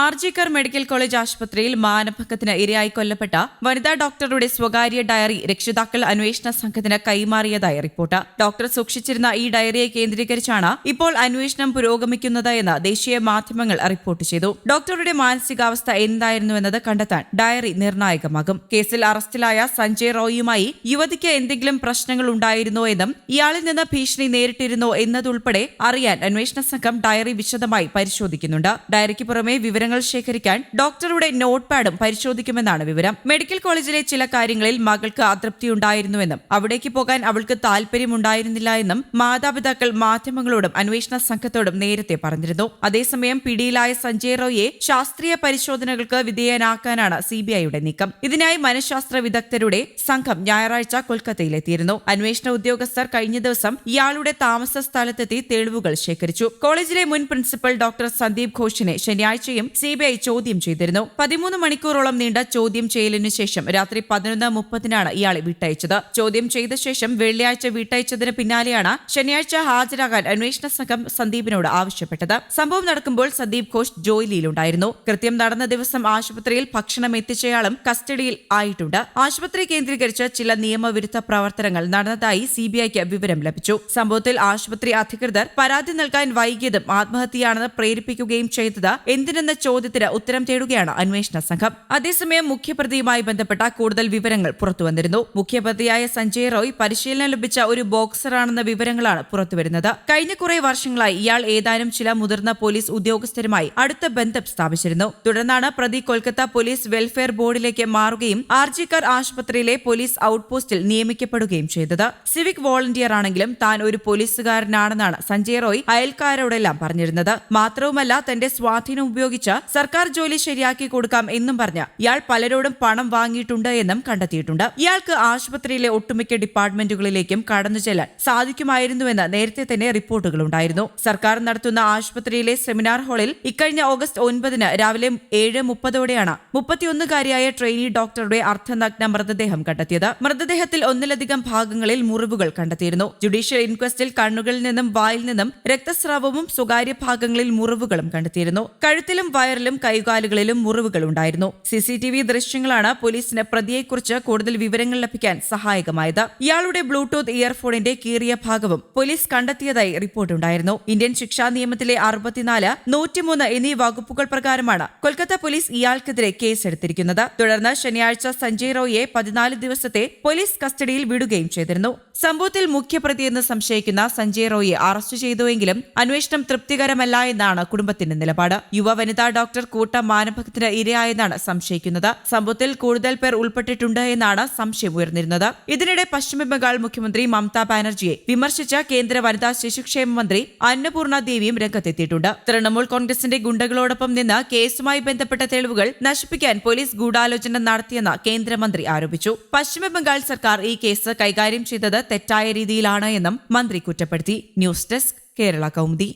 RG Kar medical college ആശുപത്രിയിൽ മാനഭംഗത്തിന് ഇരയായി കൊല്ലപ്പെട്ട വനിതാ ഡോക്ടറുടെ സ്വകാര്യ ഡയറി രക്ഷിതാക്കൾ അന്വേഷണ സംഘത്തിന് കൈമാറിയതായി റിപ്പോർട്ട്. ഡോക്ടർ സൂക്ഷിച്ചിരുന്ന ഈ ഡയറിയെ കേന്ദ്രീകരിച്ചാണ് ഇപ്പോൾ അന്വേഷണം പുരോഗമിക്കുന്നത് എന്ന് ദേശീയ മാധ്യമങ്ങൾ റിപ്പോർട്ട് ചെയ്തു. ഡോക്ടറുടെ മാനസികാവസ്ഥ എന്തായിരുന്നുവെന്നത് കണ്ടെത്താൻ ഡയറി നിർണായകമാകും. കേസിൽ അറസ്റ്റിലായ സഞ്ജയ് റോയിയുമായി യുവതിക്ക് എന്തെങ്കിലും പ്രശ്നങ്ങൾ ഉണ്ടായിരുന്നോ എന്നും ഇയാളിൽ നിന്ന് ഭീഷണി നേരിട്ടിരുന്നോ എന്നതുൾപ്പെടെ അറിയാൻ അന്വേഷണ സംഘം ഡയറി വിശദമായി പരിശോധിക്കുന്നുണ്ട്. ഡയറിക്ക് പുറമെ വിവരങ്ങൾ ശേഖരിക്കാൻ ഡോക്ടറുടെ നോട്ട് പാഡും പരിശോധിക്കുമെന്നാണ് വിവരം. മെഡിക്കൽ കോളേജിലെ ചില കാര്യങ്ങളിൽ മകൾക്ക് അതൃപ്തി അതൃപ്തിയുണ്ടായിരുന്നുവെന്നും അവിടേക്ക് പോകാൻ അവൾക്ക് താല്പര്യമുണ്ടായിരുന്നില്ല എന്നും മാതാപിതാക്കൾ മാധ്യമങ്ങളോടും അന്വേഷണ സംഘത്തോടും നേരത്തെ പറഞ്ഞിരുന്നു. അതേസമയം പിടിയിലായ സഞ്ജയ് റോയെ ശാസ്ത്രീയ പരിശോധനകൾക്ക് വിധേയനാക്കാനാണ് സിബിഐയുടെ നീക്കം. ഇതിനായി മനഃശാസ്ത്ര വിദഗ്ധരുടെ സംഘം ഞായറാഴ്ച കൊൽക്കത്തയിലെത്തിയിരുന്നു. അന്വേഷണ ഉദ്യോഗസ്ഥർ കഴിഞ്ഞ ദിവസം ഇയാളുടെ താമസ സ്ഥലത്തെത്തി തെളിവുകൾ ശേഖരിച്ചു. കോളേജിലെ മുൻ പ്രിൻസിപ്പൽ ഡോക്ടർ സന്ദീപ് ഘോഷിനെ ശനിയാഴ്ചയും സിബിഐ ചോദ്യം ചെയ്തിരുന്നു. പതിമൂന്ന് മണിക്കൂറോളം നീണ്ട ചോദ്യം ചെയ്യലിനു ശേഷം രാത്രി പതിനൊന്ന് മുപ്പതിനാണ് ഇയാളെ വിട്ടയച്ചത്. ചോദ്യം ചെയ്ത ശേഷം വെള്ളിയാഴ്ച വിട്ടയച്ചതിന് പിന്നാലെയാണ് ശനിയാഴ്ച ഹാജരാകാൻ അന്വേഷണ സംഘം സന്ദീപിനോട് ആവശ്യപ്പെട്ടത്. സംഭവം നടക്കുമ്പോൾ സന്ദീപ് ഘോഷ് ജോലിയിലുണ്ടായിരുന്നു. കൃത്യം നടന്ന ദിവസം ആശുപത്രിയിൽ ഭക്ഷണം എത്തിച്ചയാളും കസ്റ്റഡിയിൽ ആയിട്ടുണ്ട്. ആശുപത്രി കേന്ദ്രീകരിച്ച് ചില നിയമവിരുദ്ധ പ്രവർത്തനങ്ങൾ നടന്നതായി സിബിഐക്ക് വിവരം ലഭിച്ചു. സംഭവത്തിൽ ആശുപത്രി അധികൃതർ പരാതി നൽകാൻ വൈകിയതും ആത്മഹത്യയാണെന്ന് പ്രേരിപ്പിക്കുകയും ചെയ്തത് എന്തിനെന്ന ചോദ്യത്തിന് ഉത്തരം തേടുകയാണ് അന്വേഷണ സംഘം. അതേസമയം മുഖ്യപ്രതിയുമായി ബന്ധപ്പെട്ട കൂടുതൽ വിവരങ്ങൾ പുറത്തുവന്നിരുന്നു മുഖ്യപ്രതിയായ സഞ്ജയ് റോയ് പരിശീലനം ലഭിച്ച ഒരു ബോക്സറാണെന്ന വിവരങ്ങളാണ് പുറത്തുവരുന്നത് കഴിഞ്ഞ കുറെ വർഷങ്ങളായി ഇയാൾ ഏതാനും ചില മുതിർന്ന പോലീസ് ഉദ്യോഗസ്ഥരുമായി അടുത്ത ബന്ധം സ്ഥാപിച്ചിരുന്നു. തുടർന്നാണ് പ്രതി കൊൽക്കത്ത പോലീസ് വെൽഫെയർ ബോർഡിലേക്ക് മാറുകയും ആർജിക്കാർ ആശുപത്രിയിലെ പോലീസ് ഔട്ട്പോസ്റ്റിൽ നിയമിക്കപ്പെടുകയും ചെയ്തത്. സിവിക് വോളണ്ടിയർ ആണെങ്കിലും താൻ ഒരു പോലീസുകാരനാണെന്നാണ് സഞ്ജയ് റോയ് അയൽക്കാരോടെല്ലാം പറഞ്ഞിരുന്നത്. മാത്രവുമല്ല തന്റെ സ്വാധീനം ഉപയോഗിച്ച് സർക്കാർ ജോലി ശരിയാക്കി കൊടുക്കാം എന്നും പറഞ്ഞ് ഇയാൾ പലരോടും പണം വാങ്ങിയിട്ടുണ്ട് എന്നും കണ്ടെത്തിയിട്ടുണ്ട്. ഇയാൾക്ക് ആശുപത്രിയിലെ ഒട്ടുമിക്ക ഡിപ്പാർട്ട്മെന്റുകളിലേക്കും കടന്നു ചെല്ലാൻ സാധിക്കുമായിരുന്നുവെന്ന് നേരത്തെ തന്നെ റിപ്പോർട്ടുകളുണ്ടായിരുന്നു സർക്കാർ നടത്തുന്ന ആശുപത്രിയിലെ സെമിനാർ ഹാളിൽ ഇക്കഴിഞ്ഞ ഓഗസ്റ്റ് ഒൻപതിന് രാവിലെ ഏഴ് മുപ്പതോടെയാണ് മുപ്പത്തിയൊന്നുകാരിയായ ട്രെയിനി ഡോക്ടറുടെ അർദ്ധനഗ്ന മൃതദേഹം കണ്ടെത്തിയത്. മൃതദേഹത്തിൽ ഒന്നിലധികം ഭാഗങ്ങളിൽ മുറിവുകൾ കണ്ടെത്തിയിരുന്നു. ജുഡീഷ്യൽ ഇൻക്വസ്റ്റിൽ കണ്ണുകളിൽ നിന്നും വായിൽ നിന്നും രക്തസ്രാവവും സ്വകാര്യ ഭാഗങ്ങളിൽ മുറിവുകളും കണ്ടെത്തിയിരുന്നു. കഴുത്തിലും വയറിലും കൈകാലുകളിലും മുറിവുകൾ ഉണ്ടായിരുന്നു. സിസിടിവി ദൃശ്യങ്ങളാണ് പോലീസിന് പ്രതിയെക്കുറിച്ച് കൂടുതൽ വിവരങ്ങൾ ലഭിക്കാൻ സഹായകമായത്. ഇയാളുടെ ബ്ലൂടൂത്ത് ഇയർഫോണിന്റെ കീറിയ ഭാഗവും പോലീസ് കണ്ടെത്തിയതായി റിപ്പോർട്ടുണ്ടായിരുന്നു ഇന്ത്യൻ ശിക്ഷാ നിയമത്തിലെ അറുപത്തിനാല് നൂറ്റിമൂന്ന് എന്നീ വകുപ്പുകൾ പ്രകാരമാണ് കൊൽക്കത്ത പോലീസ് ഇയാൾക്കെതിരെ കേസെടുത്തിരിക്കുന്നത്. തുടർന്ന് ശനിയാഴ്ച സഞ്ജയ് റോയിയെ പതിനാല് ദിവസത്തെ പോലീസ് കസ്റ്റഡിയിൽ വിടുകയും ചെയ്തിരുന്നു. സംഭവത്തിൽ മുഖ്യപ്രതിയെന്ന് സംശയിക്കുന്ന സഞ്ജയ് റോയിയെ അറസ്റ്റ് ചെയ്തുവെങ്കിലും അന്വേഷണം തൃപ്തികരമല്ല എന്നാണ് കുടുംബത്തിന്റെ നിലപാട്. യുവ വനിതാ ഡോക്ടർ കൂട്ട മാനഭംഗത്തിന് ഇരയായെന്നാണ് സംശയിക്കുന്നത്. സംഭവത്തിൽ കൂടുതൽ പേർ ഉൾപ്പെട്ടിട്ടുണ്ട് എന്നാണ് സംശയം ഉയർന്നിരുന്നത്. ഇതിനിടെ പശ്ചിമബംഗാൾ മുഖ്യമന്ത്രി മമതാ ബാനർജിയെ വിമർശിച്ച കേന്ദ്ര വനിതാ ശിശുക്ഷേമ മന്ത്രി അന്നപൂർണ ദേവിയും രംഗത്തെത്തിയിട്ടുണ്ട്. തൃണമൂൽ കോൺഗ്രസിന്റെ ഗുണ്ടകളോടൊപ്പം നിന്ന് കേസുമായി ബന്ധപ്പെട്ട തെളിവുകൾ നശിപ്പിക്കാൻ പോലീസ് ഗൂഢാലോചന നടത്തിയെന്ന് കേന്ദ്രമന്ത്രി ആരോപിച്ചു. പശ്ചിമബംഗാൾ സർക്കാർ ഈ കേസ് കൈകാര്യം ചെയ്തത് തെറ്റായ രീതിയിലാണ് എന്നും മന്ത്രി കുറ്റപ്പെടുത്തി. News desk Kerala Kaumudi.